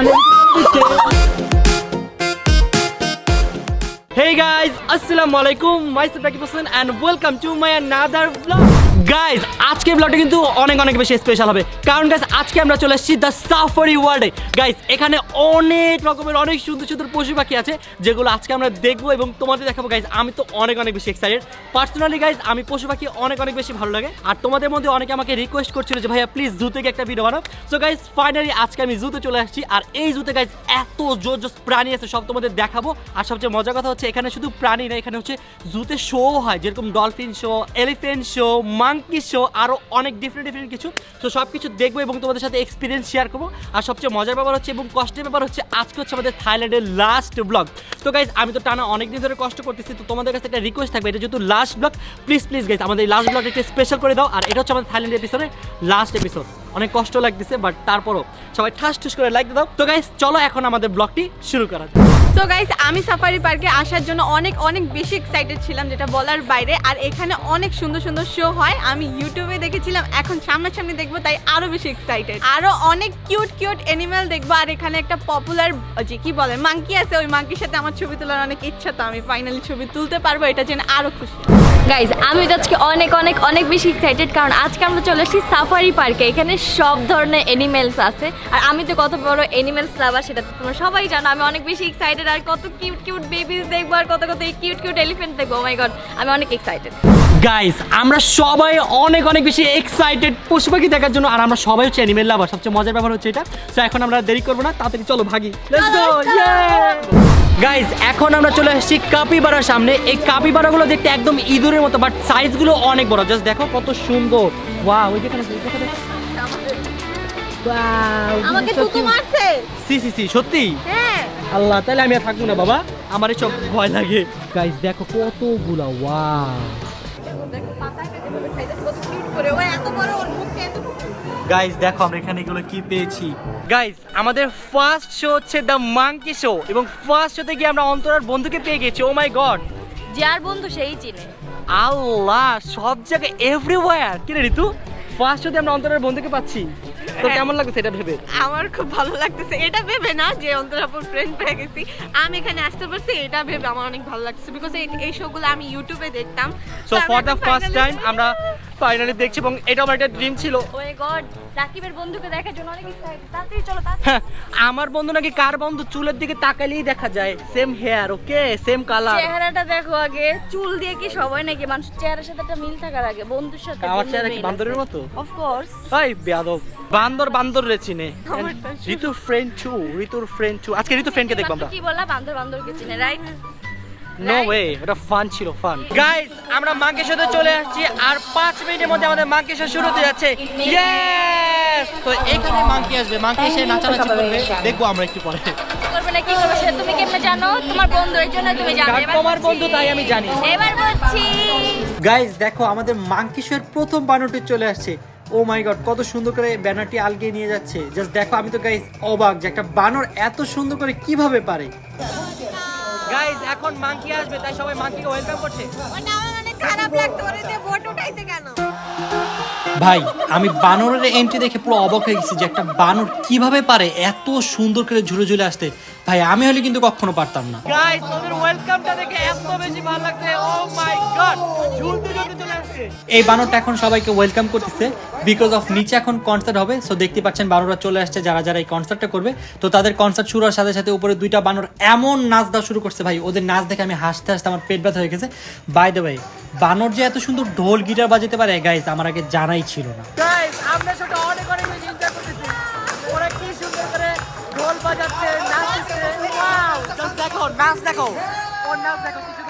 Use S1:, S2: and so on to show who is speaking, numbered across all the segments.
S1: Hey guys, আলাইকুম myself Rakib Hossain and welcome to my another blog guys আজকের ব্লগটা কিন্তু অনেক অনেক বেশি স্পেশাল হবে। কারণ গাইজ আজকে আমরা চলে এসেছি দ্য সাফারি ওয়ার্ল্ডে গাইজ এখানে অনেক রকমের, অনেক সুন্দর সুন্দর পশু পাখি আছে, যেগুলো আজকে আমরা দেখব এবং তোমাদের দেখাবো। গাইজ আমি তো অনেক অনেক বেশি এক্সাইটেড পার্সোনালি গাইজ আমি পশু পাখি অনেক অনেক বেশি ভালো লাগে। আর তোমাদের মধ্যে অনেকে আমাকে রিকোয়েস্ট করছিল যে, ভাইয়া প্লিজ জু থেকে একটা ভিডিও বানাও। সো গাইজ ফাইনালি আজকে আমি জুতে চলে আসছি। আর এই জুতে গাইজ এত জোর জোর প্রাণী আছে, সব তোমাদের দেখাবো। আর সবচেয়ে মজার কথা হচ্ছে, এখানে শুধু প্রাণী না, এখানে হচ্ছে জুতে শো হয়। যেরকম dolphin show elephant show monkey show আরও অনেক ডিফারেন্ট ডিফারেন্ট কিছু। তো সব কিছু দেখব এবং তোমাদের সাথে এক্সপিরিয়েন্স শেয়ার করব। আর সবচেয়ে মজার ব্যাপার হচ্ছে এবং কষ্টের ব্যাপার হচ্ছে, আজকে হচ্ছে আমাদের থাইল্যান্ডের লাস্ট ব্লগ তো গাইজ আমি তো টানা অনেক দিন ধরে কষ্ট করতেছি, তো তোমাদের কাছে একটা রিকোয়েস্ট থাকবে, এটা যেহেতু last blog please please guys আমাদের লাস্ট ব্লগ একটা স্পেশাল করে দাও। আর এটা হচ্ছে আমাদের থাইল্যান্ড এপিসোডের লাস্ট এপিসোড অনেক কষ্ট লাগতেছে বাট তারপরও সবাই ঠাস ঠুস করে লাইক দাও। তো গাইস চলো এখন আমাদের ব্লগটি শুরু করা যাক।
S2: তো গাইস আমি সাফারি পার্কে আসার জন্য অনেক অনেক বেশি এক্সাইটেড ছিলাম, যেটা বলার বাইরে। আর এখানে অনেক সুন্দর সুন্দর শো হয়। আমি ইউটিউবে দেখেছিলাম, এখন সামনাসামনি দেখব, তাই আরও বেশি এক্সাইটেড আরও অনেক কিউট কিউট অ্যানিমেল দেখব। আর এখানে একটা পপুলার যে কি বলে মাঙ্কি আছে, ওই মাঙ্কির সাথে আমার ছবি তোলার অনেক ইচ্ছা, তো আমি ফাইনালি ছবি তুলতে পারব, এটা জেনে আরও খুশি।
S3: গাইজ আমি তো আজকে অনেক অনেক অনেক বেশি এক্সাইটেড কারণ আজকে আমরা চলে এসেছি সাফারি পার্কে এখানে সব ধরনের অ্যানিমেলস আছে। আর আমি তো কত বড় অ্যানিমেলস লাভার সেটা তো তোমরা সবাই জানো। আমি অনেক বেশি এক্সাইটেড আর কত কিউট কিউট বেবিস দেখব আর কত কত কিউট কিউট এলিফেন্ট দেখব। মাই গড আমি অনেক এক্সাইটেড
S1: গাইস আমরা সবাই অনেক অনেক বেশি এক্সাইটেড পশু পাখি দেখার জন্য। আর আমরা সবাই হচ্ছে অ্যানিমেল লাভার সবচেয়ে মজার ব্যাপার হচ্ছে এটা। তো এখন আমরা দেরি করব না। তাড়াতাড়ি চলো ভাগি। লেটস গো গাইস এখন আমরা চলে এসেছি কাপিবারার সামনে। এই কাপিবারাগুলো দেখতে একদম ইঁদুরের মতো বাট সাইজগুলো অনেক বড়। জাস্ট দেখো কত সুন্দর। ওয়াও ওই যেখানে
S2: আমাকে মারছে।
S1: সি সি সি সত্যি?
S2: হ্যাঁ।
S1: আল্লাহ তাহলে আমি আর থাকব না বাবা। আমার ভয় লাগে। গাইস দেখো কতগুলা গাইস দেখো আমরা এখানে এগুলো কি পেয়েছি। গাইস আমাদের ফার্স্ট শো হচ্ছে দ্য মাঙ্কি শো এবং ফার্স্ট শোতে গিয়ে আমরা অন্তরার বন্ধুকে পেয়ে গেছি। ও মাই গড
S3: যার বন্ধু সেই চিনে।
S1: আল্লাহ সব জায়গায় এভরিওয়্যার কি রে ঋতু? ফার্স্ট যদি আমরা অন্তরের বন্ধুকে পাচ্ছি তো কেমন লাগছে এটা ভেবে?
S2: আমার খুব ভালো লাগতেছে। এটা ভেবে না যে অন্তরাপুর ফ্রেন্ড পেয়ে গেছি। আমি এখানে আসতে পারছি এটা ভেবে আমার অনেক ভালো লাগছে বিকজ এই শোগুলো আমি ইউটিউবে দেখতাম।
S1: So for the first time আমরা ফাইনালি দেখছি এবং এটা আমার একটা ড্রিম ছিল।
S3: ও গড রাকিবের বন্ধুকে দেখার জন্য অনেক এক্সাইটেড তাড়াতাড়ি চলো
S1: হ্যাঁ, আমার বন্ধু নাকি কার বন্ধু? চুলের দিকে তাকালেই দেখা যায়। Same hair okay same colour
S3: চেহারাটা দেখো আগে। চুল দিয়ে কি সবাই নাকি? মানুষের চেহারার সাথে একটা মিল থাকার আগে বন্ধুর সাথে
S1: আমার চেহারা কি বান্দরের মতো?
S3: অফ কোর্স
S1: ভাই বেয়াদব। বান্দর বান্দর রে চিনে।
S2: আমারটা
S1: ঋতু ফ্রেন্ড টু ঋতুর ফ্রেন্ড টু আজকে ঋতু ফ্রেন্ডকে দেখব আমরা?
S3: কি বলা বান্দর বান্দরকে চিনে রাইট
S1: নো ওয়ে ওটা ফান ছিল ফান গাইস আমরা শোতে চলে আসছি আর পাঁচ মিনিটের মধ্যে আমাদের মাঙ্কি শো শুরু হতে যাচ্ছে। ইয়েস তো এখানে মাঙ্কি আসবে মাঙ্কি এসে নাচানাচি করবে। দেখব আমরা একটু পরে।
S3: করবে না কি করবে সেটা তুমি কেমনে জানো? তোমার বন্ধু এর জন্য তুমি জানো।
S1: তোমার বন্ধু তাই আমি জানি।
S3: এবার বলছি।
S1: গাইস দেখো আমাদের মাঙ্কি প্রথম বানরটি চলে আসছে। ও মাই গড কত সুন্দর করে ব্যানারটি আলগিয়ে নিয়ে যাচ্ছে। জাস্ট দেখো আমি তো গাইস অবাক যে একটা বানর এত সুন্দর করে কীভাবে পারে। গাইস এখন মাংকি আসবে তাই সবাই মাংকিকে ওয়েলকাম করছে।
S2: ওটা আমার অনেক খারাপ লাগতো ওরে দিয়ে বোট উঠাইছে কেন?
S1: ভাই আমি বানরের এন্ট্রি দেখে পুরো অবাক হয়ে গেছি যে একটা বানর কীভাবে পারে এত সুন্দর করে ঝুলে ঝুলে আসতে। ভাই আমি হলে কিন্তু কখনো পারতাম না। গাইস ওদের ওয়েলকামটা দেখে এত বেশি ভালো লাগছে। ও মাই গড ঝুলতে ঝুলতে চলে আসছে। এই বানরটা এখন সবাইকে ওয়েলকাম করতেছে। বিকজ অফ নিচে এখন কনসার্ট হবে সো দেখতে পাচ্ছেন বানররা চলে আসছে যারা যারা এই কনসার্টটা করবে। তো তাদের কনসার্ট শুরু হওয়ার সাথে সাথে উপরে দুইটা বানর এমন নাচ দেওয়া শুরু করছে ভাই। ওদের নাচ দেখে আমি হাসতে হাসতে আমার পেট ব্যথা হয়ে গেছে। বাই দ্য ওয়ে বানর যে এত সুন্দর ঢোল গিটার বাজাতে পারে গাইস আমার আগে জানাই ছিল না। গাইস আমরা সেটা অনেক অনেক এনজয় করতেছি। ওরা কি সুন্দর করে ঢোল বাজাচ্ছে। দেখো নাচ দেখো। ওর নাচ দেখো কি সুন্দর নাচতেছে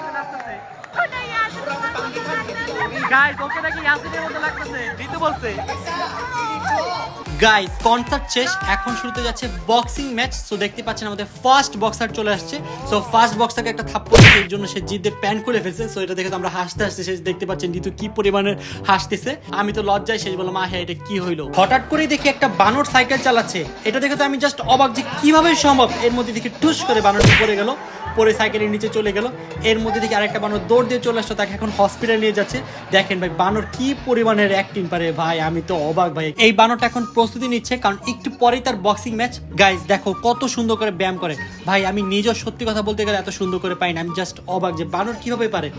S1: গাইস কনসার্ট শেষ, এখন শুরুতে যাচ্ছে বক্সিং ম্যাচ সো দেখতে পাচ্ছেন আমাদের ফার্স্ট বক্সার চলে আসছে। সো ফার্স্ট বক্সারকে একটা থাপ্পড় এর জন্য সে জিদ্দে প্যান্ট খুলে ফেলছে। সো এটা দেখে তো আমরা হাসতে হাসতে শেষ দেখতে পাচ্ছেন ঋতু কি পরিমাণে হাসতেছে। আমি তো লজ্জায় শেষ বললাম হ্যাঁ এটা কি হইল? হঠাৎ করেই দেখি একটা বানর সাইকেল চালাচ্ছে। এটা দেখে তো আমি জাস্ট অবাক যে কীভাবে সম্ভব? এর মধ্যে দেখি টুস করে বানরটি পড়ে গেল। পরে সাইকেলের নিচে চলে গেল। এর মধ্যে থেকে আরেকটা বানর দৌড় দিয়ে চলে আসলো, তাকে এখন হসপিটালে নিয়ে যাচ্ছে। দেখেন ভাই, বানর কি পরিমাণের অ্যাক্টিং পারে ভাই, আমি তো অবাক ভাই। এই বানরটা এখন প্রস্তুতি নিচ্ছে, কারণ একটু পরেই তার বক্সিং ম্যাচ গাইজ দেখো কত সুন্দর করে ব্যায়াম করে। ভাই, আমি নিজেও সত্যি কথা বলতে গেলে এত সুন্দর করে পাই না, আমি জাস্ট অবাক যে বানর কীভাবে পারে।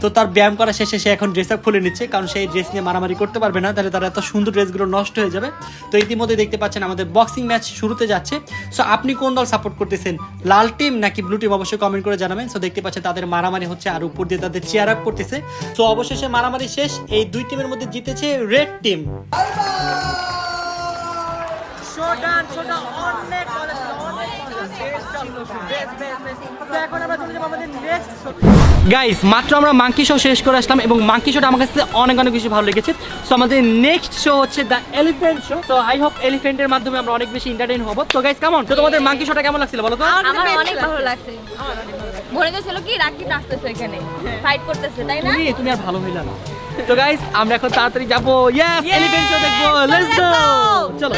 S1: তো তার ব্যায়াম করা শেষে সে এখন ড্রেস আপ খুলে নিচ্ছে, কারণ সেই ড্রেস নিয়ে মারামারি করতে পারবে না, তাহলে তার এত সুন্দর ড্রেসগুলো নষ্ট হয়ে যাবে। তো ইতিমধ্যে দেখতে পাচ্ছেন আমাদের বক্সিং ম্যাচ শুরুতে যাচ্ছে। সো আপনি কোন দল সাপোর্ট করতেছেন? লাল টিম নাকি ব্লু টিম অবশ্যই কমেন্ট করে জানাবেন। সো দেখতে পাচ্ছেন তাদের মারামারি হচ্ছে আর উপর দিয়ে তাদের চেয়ার আপ করতেছে। সো অবশেষে মারামারি শেষ। এই দুই টিমের মধ্যে জিতেছে রেড টিম গাইস মাত্র আমরা মাঙ্কি শো শেষ করে আসলাম এবং মাঙ্কি শোটা আমার কাছে অনেক অনেক বেশি ভালো লেগেছে। সো আমাদের নেক্সট শো হচ্ছে the elephant show so I hope এলিফ্যান্টের মাধ্যমে আমরা অনেক বেশি এন্টারটেইন হব। তো গাইস কেমন তো তোমাদের মাঙ্কি শোটা কেমন লাগছিল বলো তো?
S3: আমার অনেক ভালো লাগছে। মনে হচ্ছিল কি রাকিব নাচতেছে এখানে ফাইট করতেছে তাই না?
S1: তুমি তুমি আর ভালো হইলা না। তো গাইস আমরা এখন তাড়াতাড়ি যাব। ইয়েস এলিফ্যান্ট শো দেখব। লেটস গো চলো।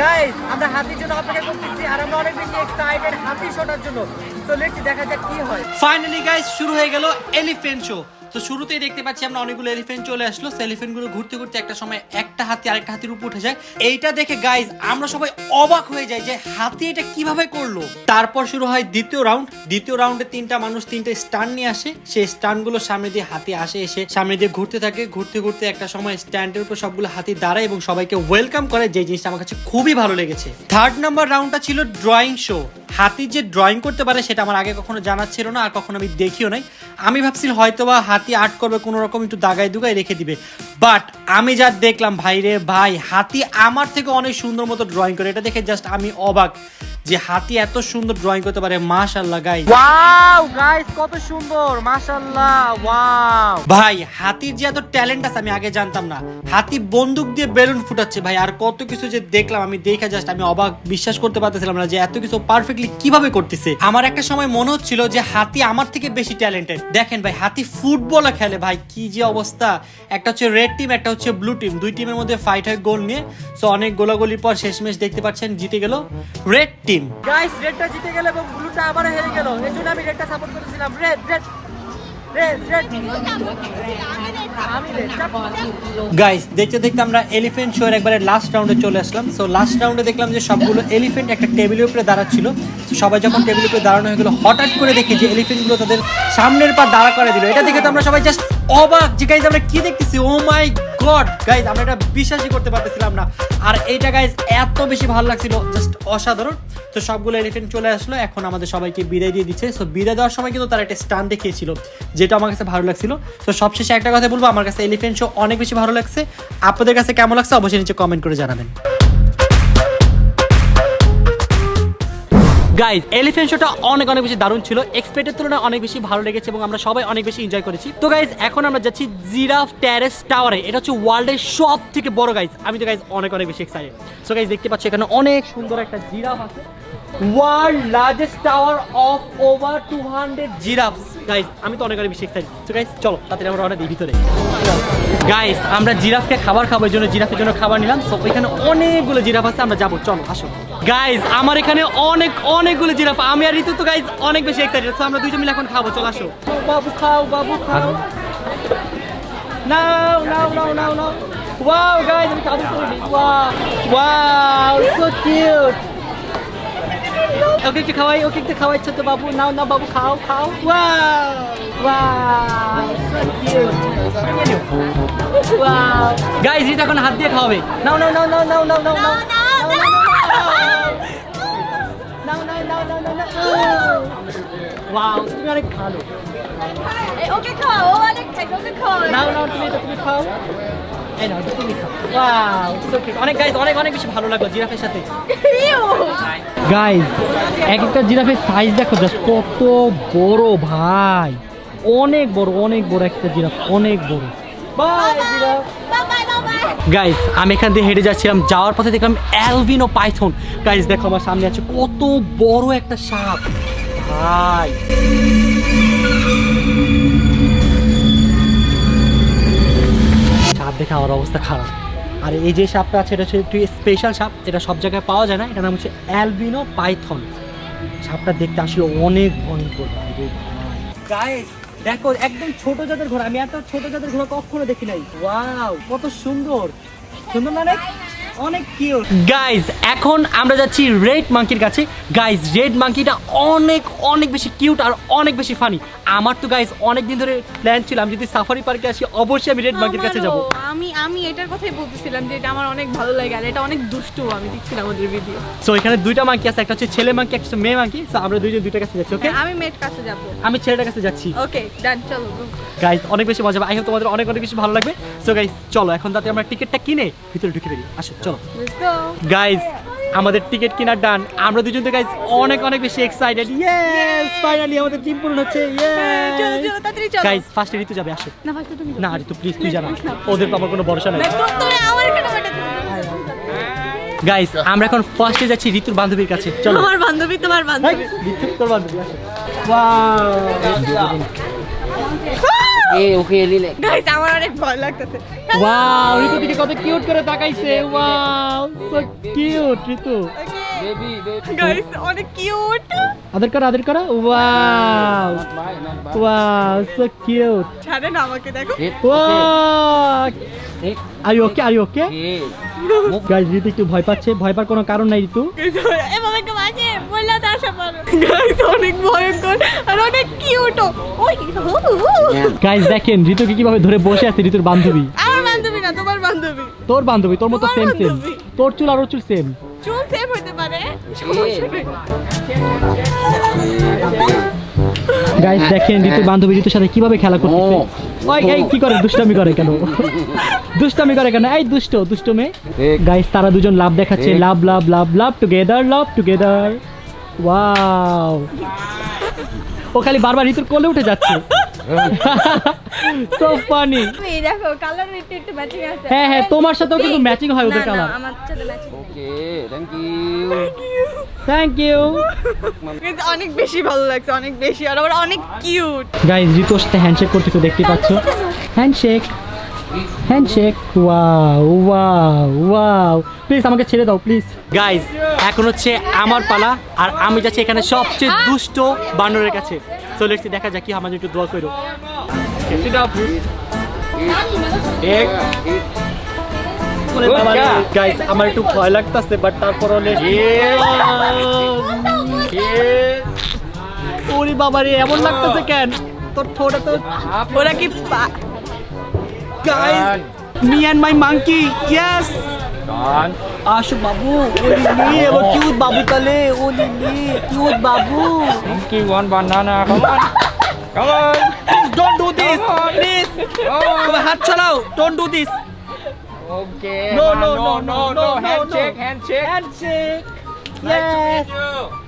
S1: গাইস আমরা হাতির জন্য অপেক্ষা করতেছি আর আমরা অনেক বেশি এক্সাইটেড হাতি শোটার জন্য। তো লেটস দেখা যাক কি হয়। ফাইনালি গাইস শুরু হয়ে গেল এলিফ্যান্ট শো তো শুরুতেই দেখতে পাচ্ছি আমরা অনেকগুলো এলিফ্যান্ট চলে আসলো। সে এলিফ্যান্টগুলো ঘুরতে ঘুরতে একটা সময় একটা হাতি আরেকটা হাতির উপর উঠে যায়। এইটা দেখে গাইস আমরা সবাই অবাক হয়ে যাই যে হাতি এটা কীভাবে করল? তারপর শুরু হয় দ্বিতীয় রাউন্ড দ্বিতীয় রাউন্ডে তিনটা মানুষ, তিনটা স্টান নিয়ে আসে। সেই স্টানগুলো সামনে দিয়ে হাতি আসে, এসে সামনে দিয়ে ঘুরতে থাকে। ঘুরতে ঘুরতে একটা সময় স্ট্যান্ডের উপর সবগুলো হাতি দাঁড়ায় এবং সবাইকে ওয়েলকাম করে। যে জিনিসটা আমার কাছে খুবই ভালো লেগেছে। থার্ড নাম্বার রাউন্ডটা ছিল ড্রয়িং শো হাতি যে ড্রয়িং করতে পারে, সেটা আমার আগে কখনো জানা ছিল না, আর কখনো আমি দেখিও নাই। আমি ভাবছি হয়তো বা হাতি আর্ট করবে কোনো রকম একটু দাগায় দুগায় রেখে দিবে। বাট আমি যা দেখলাম, ভাইরে ভাই, হাতি আমার থেকে অনেক সুন্দর মতো ড্রয়িং করে। এটা দেখে জাস্ট আমি অবাক। যে হাতি এত সুন্দর ড্রয়িং করতে পারে মাশাআল্লাহ গাইস ওয়াও গাইস কত সুন্দর মাশাআল্লাহ ওয়াও ভাই হাতির যে এত ট্যালেন্ট আছে আমি আগে জানতাম না। হাতি বন্দুক দিয়ে বেলুন ফুটাচ্ছে ভাই আর কত কিছু যে দেখলাম আমি দেখে জাস্ট আমি অবাক বিশ্বাস করতে পারতেছিলাম না যে এত কিছু পারফেক্টলি কীভাবে করতেছে। আমার একটা সময় মনে হচ্ছিল যে হাতি আমার থেকে বেশি ট্যালেন্টেড দেখেন ভাই হাতি ফুটবলও খেলে ভাই কি যে অবস্থা। একটা হচ্ছে রেড টিম একটা হচ্ছে ব্লু টিম দুই টিমের মধ্যে ফাইট হয় গোল নিয়ে। সো অনেক গোলাগুলির পর শেষমেশ দেখতে পাচ্ছেন জিতে গেল রেড টিম গাইস রেডটা জিতে গেল এবং ব্লুটা আবার হেরে গেল। এজন্য আমি রেডটা সাপোর্ট করেছিলাম red red red red guys দেখতে দেখতে আমরা এলিফেন্ট শোয়ের একবারে লাস্ট রাউন্ডে চলে আসলাম। সো লাস্ট রাউন্ডে দেখলাম যে সবগুলো এলিফেন্ট একটা টেবিলের উপরে দাঁড়াচ্ছিল। সবাই যখন টেবিলের উপরে দাঁড়ানো হয়ে গেলো হঠাৎ করে দেখি যে এলিফেন্টগুলো তাদের সামনের পা দাঁড়া করে দিল। এটা দেখে তো আমরা সবাই জাস্ট অবাক যে গাইজ আমরা কি দেখতেছি? ও মাই গড গাইজ আমরা এটা বিশ্বাসই করতে পারতেছিলাম না। আর এইটা গাইজ এত বেশি ভালো লাগছিল জাস্ট অসাধারণ। তো সবগুলো এলিফেন্ট চলে আসলো, এখন আমাদের সবাইকে বিদায় দিয়ে দিচ্ছে। সো বিদায় দেওয়ার সময় কিন্তু তারা একটা স্টান দেখিয়েছিল, যেটা আমার কাছে ভালো লাগছিল। তো সবশেষে একটা কথা বলব, আমার কাছে এলিফেন্ট শো অনেক বেশি ভালো লাগছে। আপনাদের কাছে কেমন লাগছে, অবশ্যই নিচে কমেন্ট করে জানাবেন। গাইজ এলিফেন্ট শোটা অনেক অনেক বেশি দারুণ ছিল। এক্সপেক্টের তুলনায় অনেক বেশি ভালো লেগেছে এবং আমরা সবাই অনেক বেশি এনজয় করেছি। তো গাইজ এখন আমরা যাচ্ছি জিরাফ ট্যারেস টাওয়ারে এটা হচ্ছে ওয়ার্ল্ডের সব থেকে বড় গাইজ আমি তো গাইজ অনেক অনেক বেশি এক্সাইটেড সো গাইজ দেখতে পাচ্ছি এখানে অনেক সুন্দর একটা জিরাফ আছে। World largest tower of over two hundred giraffes guys আমি তো অনেক অনেক বেশি এক্সাইটেড তো গাইজ চলো তাড়াতাড়ি আমরা অনেক ভিতরে। গাইস আমরা জিরাফকে খাবার খাব এই জন্য জিরাফের জন্য খাবার নিলাম। সো এখানে অনেকগুলো জিরাফ আছে আমরা যাব। চলো আসো। গাইস আমার এখানে অনেক অনেকগুলো জিরাফ। আমি আর ঋতু তো গাইস অনেক বেশি এক্সাইটেড আমরা দুইজন মিলে এখন খাব চলো আসো। বাবু খাও বাবু খাও। নাও নাও নাও নাও নাও। ওয়াও গাইস আমি করে wow wow so cute okay একটু খাওয়াই ওকে একটু খাওয়াই ছোট বাবু নাও নাও বাবু খাও খাও wow wow so cute wow guys এটা এখন হাত দিয়ে খাওয়াবে নাও নাও নাও নাও নাও নাও নাও নাও নাও নাও নাও নাও নাও ওয়াও তুমি অনেক ভালো
S3: ওকে খাও ও অনেক খাইছে ওকে খাও
S1: নাও নাও তুমি তুমি খাও এই নাও তুমি খাও ওয়াও অনেক গাইস অনেক অনেক বেশি ভালো লাগল জিরাফের সাথে। গাইস এক একটা জিরাফের সাইজ দেখো জাস্ট কত বড় ভাই। অনেক বড় অনেক বড় একটা জিরাফ অনেক বড়। By giraffe. গাইস আমি এখান দিয়ে হেঁটে যাচ্ছিলাম যাওয়ার পথে দেখলাম অ্যালভিনো পাইথন গাইস দেখো আমার সামনে আছে কত বড় একটা সাপ। ভাই দেখে আমার অবস্থা খারাপ। আর এই যে সাপটা আছে, এটা হচ্ছে একটু স্পেশাল সাপ, এটা সব জায়গায় পাওয়া যায় না। এটার নাম হচ্ছে অ্যালবিনো পাইথন সাপটা দেখতে আসলে অনেক ভয়ঙ্কর। দেখো, একদম ছোট জাতের ঘোড়া। আমি এত ছোট জাতের ঘোড়া কখনো দেখি নাই। ওয়াও কত সুন্দর। সুন্দর না অনেক অনেক কিউট গাইস এখন আমরা যাচ্ছি রেড মাঙ্কির কাছে। গাইস রেড মাঙ্কিটা অনেক অনেক বেশি কিউট আর অনেক বেশি ফানি আমার তো গাইস অনেক দিন ধরে প্ল্যান ছিল আমি যদি সাফারি পার্কে আসি অবশ্যই আমি রেড মাঙ্কির কাছে যাব।
S2: আমি আমি এটার কথাই বলতেছিলাম যে এটা আমার অনেক ভালো লাগে আর এটা অনেক দুষ্টু আমি দেখছিলাম ওদের ভিডিও
S1: সো এখানে দুইটা মাঙ্কি আছে একটা হচ্ছে ছেলে মাঙ্কি একটা হচ্ছে মেয়ে মাঙ্কি সো আমরা দুইজন দুইটা কাছে যাচ্ছি ওকে
S2: আমি মেয়ের কাছে যাব।
S1: আমি ছেলেটার কাছে যাচ্ছি।
S2: ওকে ডান চলো
S1: গাইজ অনেক বেশি মজা হবে। আই হোপ তোমাদের অনেক অনেক বেশি ভালো লাগবে। সো গাইজ চলো এখন তাতে আমরা টিকিটটা কিনে ভিতরে ঢুকে বেরিয়ে আসো। চলো। গাইজ আমাদের টিকিট কেনার ডান। আমরা দুজন তো গাইজ অনেক অনেক বেশি এক্সাইটেড ইয়েস ফাইনালি আমাদের ড্রিম পূরণ হচ্ছে।
S2: চলো চলো তাড়াতাড়ি চলো।
S1: গাইজ ফার্স্টে ঋতু যাবে আসো।
S2: না ফার্স্টে তুমি
S1: না ঋতু প্লিজ তুই জানা ওদের তো আমার কোনো ভরসা নেই।
S2: না তো তুমি আমার কেন পাঠাতে
S1: গাইজ আমরা এখন ফার্স্টে যাচ্ছি ঋতুর বান্ধবীর কাছে। চলো।
S2: আমার বান্ধবী তোমার বান্ধবী।
S1: ঋতু তোর বান্ধবী আসো। ওয়াও
S2: গাইস আমার অনেক ভয় লাগতেছে।
S1: ওয়াও ঋতু দিকে কত কিউট করে তাকাইছে। Wow so cute Ritu.
S2: Guys অনেক কিউট
S1: আদর করো আদর করো। ওয়াও ওয়াও সো কিউট
S2: ছাড়ে না আমাকে দেখো।
S1: Wow are you okay are you okay guys Ritu একটু ভয় পাচ্ছে। ভয় পাওয়ার কোনো কারণ নাই ঋতু।
S2: এভাবে বাজে আসা পারো গাইস অনেক ভয়ঙ্কর আর অনেক কিউট ওই।
S1: গাইস দেখেন ঋতুকে কীভাবে ধরে বসে আছে ঋতুর বান্ধবী।
S2: আমার বান্ধবী না তোমার বান্ধবী।
S1: তোর বান্ধবী তোর মতো সেম সেম তোর চুল আর ওর চুল সেম
S2: চুল সেম হতে পারে। সমস্যা নেই।
S1: গাইস দেখেন ঋতুর বান্ধবী ঋতুর সাথে কীভাবে খেলা করতেছে। ওই এই কি করে? দুষ্টামি করে কেন? দুষ্টামি করে কেন? এই দুষ্ট দুষ্ট মেয়ে। গাইস তারা দুজন লাভ দেখাচ্ছে। Love love love love together love together wow ও খালি বারবার ঋতুর কোলে উঠে যাচ্ছে। সো ফানি
S3: তুমি দেখো কালার একটু একটু ম্যাচিং আছে।
S1: হ্যাঁ হ্যাঁ তোমার সাথেও কিন্তু ম্যাচিং হয় ওদের কালার
S3: আমার সাথে ম্যাচিং
S1: থ্যাংক ইউ
S2: কিন্তু অনেক বেশি ভালো লাগছে অনেক বেশি আর ওরা অনেক কিউট
S1: গাইস ঋতুর সাথে হ্যান্ডশেক করতে তো দেখতে পাচ্ছ। Handshake handshake wow wow wow please আমাকে ছেড়ে দাও প্লিজ গাইস এখন হচ্ছে আমার পালা আর আমি যাচ্ছি এখানে সবচেয়ে দুষ্ট বানরের কাছে। সো লেটস দেখা যাক কি আমাদের একটু দোয়া করো। গাইস আমার একটু ভয় লাগতেছে বাট তারপর হলে ওরে বাবা রে এমন লাগতেছে কেন? তোর ঠোঁটে তো
S2: ওরা কি পা-
S1: guys. Me and my monkey. Yes. Gone. Ash ah, Babu. Only me. What cute Babu Kale. Oh me. Cute Babu.
S4: Monkey one banana. Come on. Come on.
S1: Please don't do this. Please. Come on. Come Don't do this.
S4: Okay.
S1: No,
S4: no,
S1: no, no,
S4: no,
S1: no,
S4: no,
S1: no,
S4: no,
S1: no,
S4: no,
S1: no,
S4: no, no,
S1: no,
S4: no, no, no,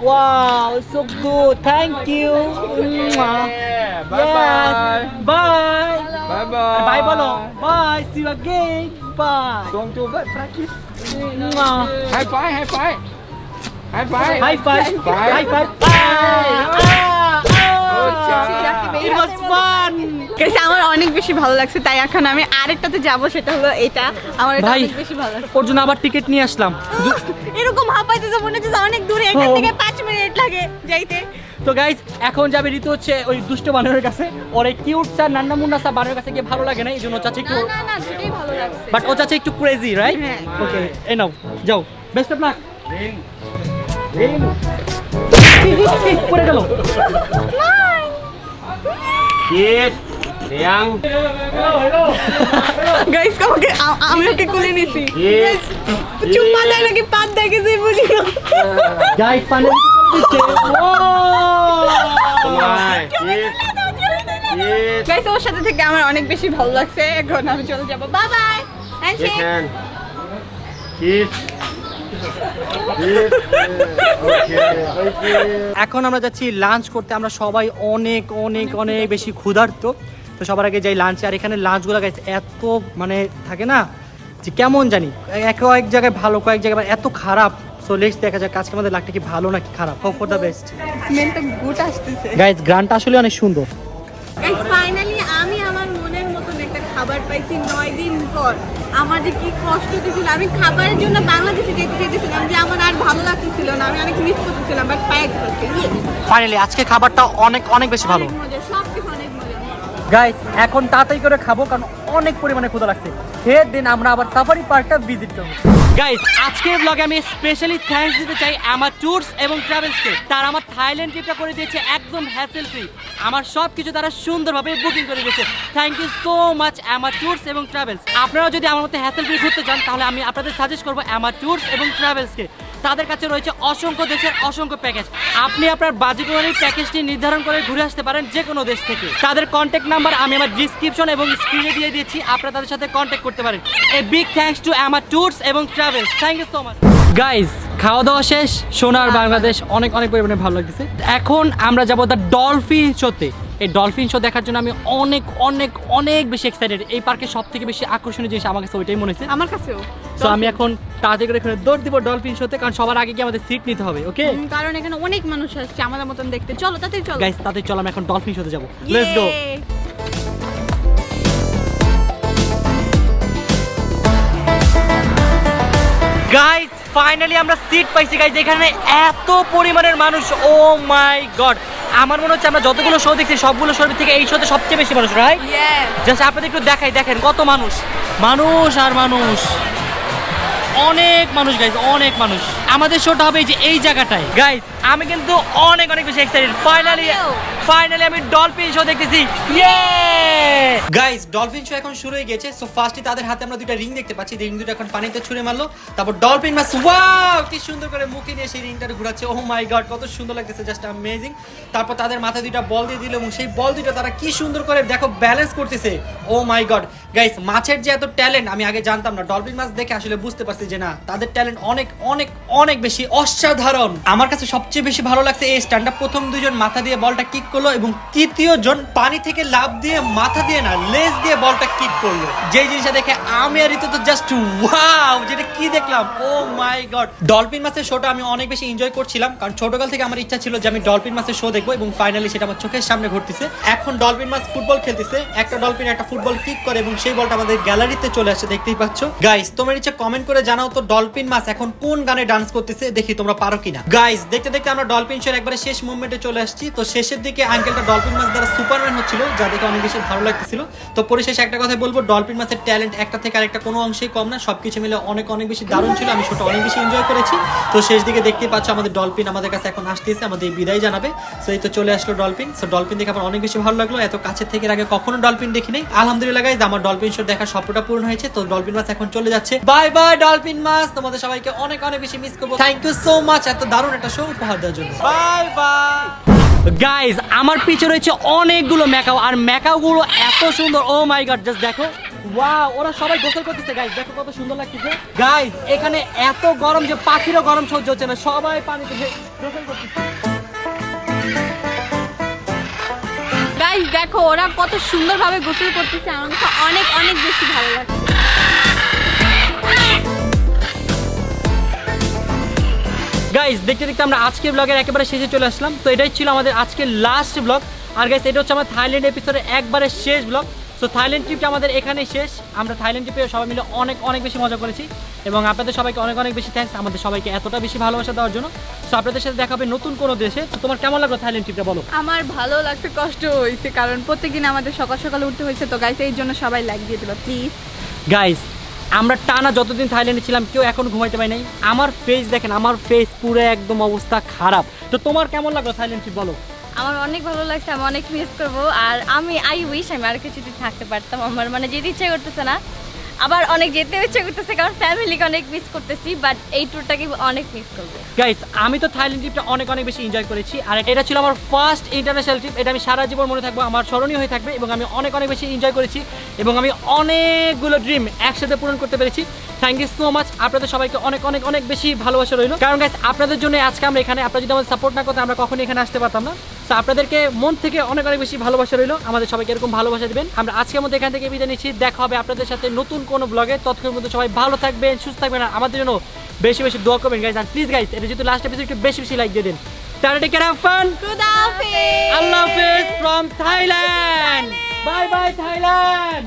S1: wow so good thank you Mwah.
S4: Yeah. Bye
S1: yes
S4: bye.
S1: bye
S4: Bye bye.
S1: bye bye see you again bye
S4: Don't do that, practice. High five, high five. High five.
S1: High five. High five. Ah,
S4: Good job.
S1: ah,
S2: আমার অনেক বেশি ভালো লাগছে তাই এখন আমি আরেকটাতে যাব সেটা হলো এটা। আমার এটা অনেক বেশি ভালো লাগছে।
S1: ওর জন্য আবার টিকিট নিয়ে আসলাম।
S2: এরকম হাঁপাইতেছে মনে হচ্ছে যে অনেক দূরে এখান থেকে পাঁচ মিনিট লাগে যাইতে।
S1: তো গাইজ এখন যাবে ঋতু হচ্ছে ওই দুষ্ট বানরের কাছে। ওর এই কিউট সা নান্না মুন্না সা বানরের কাছে গিয়ে ভালো লাগে না? এই জন্য ও চাচ্ছে একটু
S2: না না না দুটোই ভালো লাগছে।
S1: বাট ও চাচ্ছে একটু ক্রেজি রাইট। ওকে এই নাও যাও। বেস্ট অফ লাক পড়ে গেল।
S4: Kiss. Yang.
S2: গাইস আমাকে আমি ওকে কোলে নিছি চুম্মা দেয় নাকি পাত দেয় কিছু বুঝি না
S1: গাইজ পানি দিচ্ছে ও.
S4: Kiss.
S2: গাইস ওর সাথে থেকে আমার অনেক বেশি ভালো লাগছে এখন আমি চলে যাব বাই বাই
S4: Shake hand.
S1: এখন আমরা যাচ্ছি লাঞ্চ করতে। আমরা সবাই অনেক অনেক অনেক বেশি ক্ষুধার্ত। তো সবার আগে যাই লাঞ্চে আর এখানে লাঞ্চগুলো গাইছে এত মানে থাকে না যে কেমন জানি? এক এক জায়গায় ভালো কয়েক জায়গায় এত খারাপ। সো লেটস দেখা যাক আজকে আমাদের লাগটা কি ভালো নাকি খারাপ। Hope for the best guys গ্রানটা আসলে অনেক সুন্দর।
S2: ফাইনালি আমি আমার মনের মতন একটা খাবার পাইছি নয় দিন পর। আমার যে কি কষ্ট দিয়েছিল আমি খাবারের জন্য বাংলাদেশে যেতে চেয়েছিলাম যে আমার আর ভালো লাগতেছিল না। আমি অনেক মিস করতেছিলাম বাট পায়ে
S1: ফাইনালি আজকে খাবারটা অনেক অনেক বেশি ভালো।
S2: মজা সব কিছু অনেক
S1: গাইস এখন তাড়াতাড়ি করে খাব কারণ অনেক পরিমাণে ক্ষুধা লাগছে। খেয়ে দিন আমরা আবার সাফারি পার্কটা ভিজিট করব। গাইস আজকের ব্লগে আমি স্পেশালি থ্যাঙ্কস দিতে চাই আমার ট্যুরস এবং ট্রাভেলসকে তারা আমার থাইল্যান্ড ট্রিপটা করে দিয়েছে একদম হ্যাসেল ফ্রি আমার সব কিছু তারা সুন্দরভাবে বুকিং করে দিয়েছে। থ্যাংক ইউ সো মাচ আমার ট্যুরস এবং ট্রাভেলস আপনারা যদি আমার মতো হ্যাসেল ফ্রি ঘুরতে চান তাহলে আমি আপনাদের সাজেস্ট করব আমার ট্যুরস এবং ট্রাভেলসকে তাদের কাছে রয়েছে অসংখ্য দেশের অসংখ্য প্যাকেজ আপনি আপনার বাজেট অনুযায়ী প্যাকেজটি নির্ধারণ করে ঘুরে আসতে পারেন যে কোনো দেশ থেকে। তাদের কন্ট্যাক্ট নাম্বার আমি আমার ডিসক্রিপশন এবং স্ক্রিনে দিয়ে দিয়েছি আপনারা তাদের সাথে কন্ট্যাক্ট করতে পারেন। এ বিগ থ্যাঙ্কস টু আমার ট্যুরস এবং travels thank you so much guys খাওয়া দাওয়া শেষ সোনার বাংলাদেশ অনেক অনেক পরিমাণে ভালো লাগতেছে। এখন আমরা যাব দ্য ডলফিন শোতে। এই ডলফিন শো দেখার জন্য আমি অনেক অনেক অনেক বেশি এক্সাইটেড এই পার্কে সব থেকে বেশি আকর্ষণীয় জিনিস আমার কাছে ওইটাই মনে হচ্ছে
S2: আমার কাছেও।
S1: তো আমি এখন তাড়াতাড়ি করে এখানে দৌড় দিব ডলফিন শোতে কারণ সবার আগে কি আমাদের সিট নিতে হবে ওকে
S2: কারণ এখানে অনেক মানুষ আসছে আমাদের মতন দেখতে। চলো তাড়াতাড়ি চলো।
S1: গাইস তাতে চলো আমরা এখন ডলফিন শোতে যাব। লেটস গো গাইস ফাইনালি আমরা সিট পাইছি। গাইস এখানে এত পরিমাণের মানুষ ও মাই গড আমার মনে হচ্ছে আমরা যতগুলো শো দেখছি সবগুলো শোর থেকে এই শোতে সবচেয়ে বেশি মানুষ রাইট জাস্ট আপনাদের একটু দেখাই দেখেন কত মানুষ। মানুষ আর মানুষ। অনেক মানুষ গাইজ অনেক মানুষ। আমাদের শোটা হবে এই যে এই জায়গাটায়। গাইজ আমি কিন্তু অনেক অনেক বেশি এক্সাইটেড ফাইনালি ফাইনালি আমি ডলফিন শো দেখতেছি। ইয়ে গাইজ ডলফিন শো এখন শুরু হয়ে গেছে সো ফার্স্টে তাদের হাতে আমরা দুইটা রিং দেখতে পাচ্ছি। রিং দুটো এখন পানিতে ছুঁড়ে মারলো। তারপর ডলফিন মাছ ওয়াও কি সুন্দর করে মুখে নিয়ে সেই রিংটা ঘোরাচ্ছে। ও মাই গড কত সুন্দর লাগতেছে জাস্ট অ্যামেজিং তারপর তাদের মাথায় দুইটা বল দিয়ে দিল এবং সেই বল দুটো তারা কি সুন্দর করে দেখো ব্যালেন্স করতেছে। ও মাই গড গাইস মাছের যে এত ট্যালেন্ট আমি আগে জানতাম না। ডলফিন মাছ দেখে আসলে বুঝতে পারছি যে না তাদের ট্যালেন্ট অনেক অনেক অনেক বেশি অসাধারণ। আমার কাছে সবচেয়ে বেশি ভালো লাগছে এই স্ট্যান্ড প্রথম দুজন মাথা দিয়ে বলটা কিক করল এবং তৃতীয় জন পানি থেকে লাভ দিয়ে মাথা দিয়ে না, লেজ দিয়ে বলটা কিক করল। যে জিনিসটা দেখে আমি আর তো জাস্ট ওয়াও যেটা কি দেখলাম? ও মাই গড ডলফিন মাছের শোটা আমি অনেক বেশি এনজয় করছিলাম, কারণ ছোটকাল থেকে আমার ইচ্ছা ছিল যে আমি ডলফিন মাছের শো দেখব এবং ফাইনালি সেটা আমার চোখের সামনে ঘটতেছে এখন ডলফিন মাছ ফুটবল খেলতেছে, একটা ডলফিন একটা ফুটবল কিক করে এবং সেই বলটা আমাদের গ্যালারিতে চলে আসছে দেখতেই পাচ্ছ। গাইস তোমার নিচে কমেন্ট করে জানাও তো ডলফিন মাছ এখন কোন গানে ডান্স করতেছে, দেখি তোমরা পারো কিনা। গাইস দেখতে দেখতে আমরা ডলফিন শোর একবারে শেষ মুভমেন্টে চলে আসছি। তো শেষের দিকে আঙ্কেলটা ডলফিন মাছ দ্বারা সুপারম্যান হচ্ছিল, যা দেখে অনেক বেশি ভালো লাগতেছিল। তো পরিশেষে একটা কথা বলব, ডলফিন মাছের ট্যালেন্ট একটা থেকে আরেকটা কোনো অংশেই কম না, সবকিছু মিলে অনেক অনেক বেশি দারুণ ছিল, আমি শোটা অনেক বেশি এনজয় করেছি। তো শেষ দিকে দেখতেই পাচ্ছ আমাদের ডলফিন আমাদের কাছে এখন আসতেছে, আমাদের বিদায় জানাবে। সো এই তো চলে আসলো ডলফিন। সো ডলফিন দেখে আমার অনেক বেশি ভালো লাগল, এত কাছের থেকে আগে কখনো ডলফিন দেখি নাই। আলহামদুলিল্লাহ গাইজ আমার ডলফিন শো দেখা স্বপ্নটা পূর্ণ হয়েছে, তো ডলফিন মাছ এখন চলে যাচ্ছে। বাই বাই ডলফিন মাছ! তোমাদের সবাইকে অনেক অনেক বেশি মিস করব। থ্যাংক ইউ সো মাচ এত দারুণ একটা শো উপহার দেওয়ার জন্য। Bye bye. গাইজ আমার পিছে রয়েছে অনেকগুলো ম্যাকাও, আর ম্যাকাওগুলো এত সুন্দর। ও মাই গড জাস্ট দেখো। ওয়াও ওরা সবাই গোসল করতেছে গাইজ দেখো কত সুন্দর লাগতেছে গাইজ এখানে এত গরম যে পাখিরও গরম সহ্য হচ্ছে না, সবাই পানিতে গোসল করতেছে।
S2: গাইস দেখো, ওরা কত সুন্দরভাবে গোসল করতেছে, আমার অনেক অনেক বেশি ভালো লাগছে।
S1: গাইজ দেখতে দেখতে আমরা আজকের ব্লগের একেবারে শেষে চলে আসলাম। তো এটাই ছিল আমাদের আজকের লাস্ট ব্লগ আর গাইজ এটা হচ্ছে আমার থাইল্যান্ড এপিসোডের একবারে শেষ ব্লগ সো থাইল্যান্ড ট্রিপটা আমাদের এখানেই শেষ। আমরা থাইল্যান্ড ট্রিপে সবাই মিলে অনেক অনেক বেশি মজা করেছি। এবং আপনাদের সবাইকে অনেক অনেক বেশি থ্যাঙ্কস আমাদের সবাইকে এতটা বেশি ভালোবাসা দেওয়ার জন্য। সো আপনাদের সাথে দেখা হবে নতুন কোনো দেশে। তো তোমার কেমন লাগল থাইল্যান্ড ট্রিপটা বলো?
S2: আমার ভালো লাগছে কষ্ট হয়েছে। কারণ প্রত্যেকদিন আমাদের সকাল সকাল উঠতে হয়েছে। তো গাইস এই জন্য সবাই লাইক দিয়ে দিল প্লিজ
S1: গাইস আমরা টানা যতদিন থাইল্যান্ডে ছিলাম, কেউ এখন ঘুমাইতে পারি নাই। আমার ফেস দেখেন, আমার ফেস পুরো একদম অবস্থা খারাপ। তো তোমার কেমন লাগল থাইল্যান্ড ট্রিপ বলো?
S3: আমার অনেক ভালো লাগছে, আমি অনেক মিস করব। আর আমি আই উইশ আমি আর কিছুদিন থাকতে পারতাম। আমার মানে যেতে ইচ্ছা করতেছে না। আবার অনেক যেতে ইচ্ছে করতেছে, কারণ ফ্যামিলিকে অনেক মিস করতেছি বাট এই ট্যুরটাকে অনেক মিস করব।
S1: গাইস আমি তো থাইল্যান্ড ট্রিপটা অনেক অনেক বেশি এনজয় করেছি, আর এটা ছিল আমার ফার্স্ট ইন্টারন্যাশনাল ট্রিপ এটা আমি সারা জীবন মনে থাকব, আমার স্মরণীয় হয়ে থাকবে, এবং আমি অনেক অনেক বেশি এনজয় করেছি, এবং আমি অনেকগুলো ড্রিম একসাথে পূরণ করতে পেরেছি। থ্যাংক ইউ সো মাচ আপনাদের সবাইকে অনেক অনেক অনেক বেশি ভালোবাসা রইল। কারণ গাইস আপনাদের জন্য আজকে আমরা এখানে, আপনারা যদি আমাদের সাপোর্ট না করতেন, আমরা কখনই এখানে আসতে পারতাম না। তো আপনাদেরকে মন থেকে অনেক অনেক বেশি ভালোবাসা রইল। আমাদের সবাইকে এরকম ভালোবাসা দিবেন। আমরা আজকের মধ্যে এখান থেকে বিদায় নিচ্ছি। দেখা হবে আপনাদের সাথে নতুন কোনো ব্লগে ততক্ষণের মধ্যে সবাই ভালো থাকবেন সুস্থ থাকবেন। আর আমাদের জন্য বেশি বেশি দোয়া করবেন গাইজ আর প্লিজ গাইজ এটা যেহেতু লাস্ট এপিসোড একটু বেশি বেশি লাইক দিয়ে দিন। তাহলে টেক কেয়ার ফান আল্লাহ হাফেজ from Thailand bye bye Thailand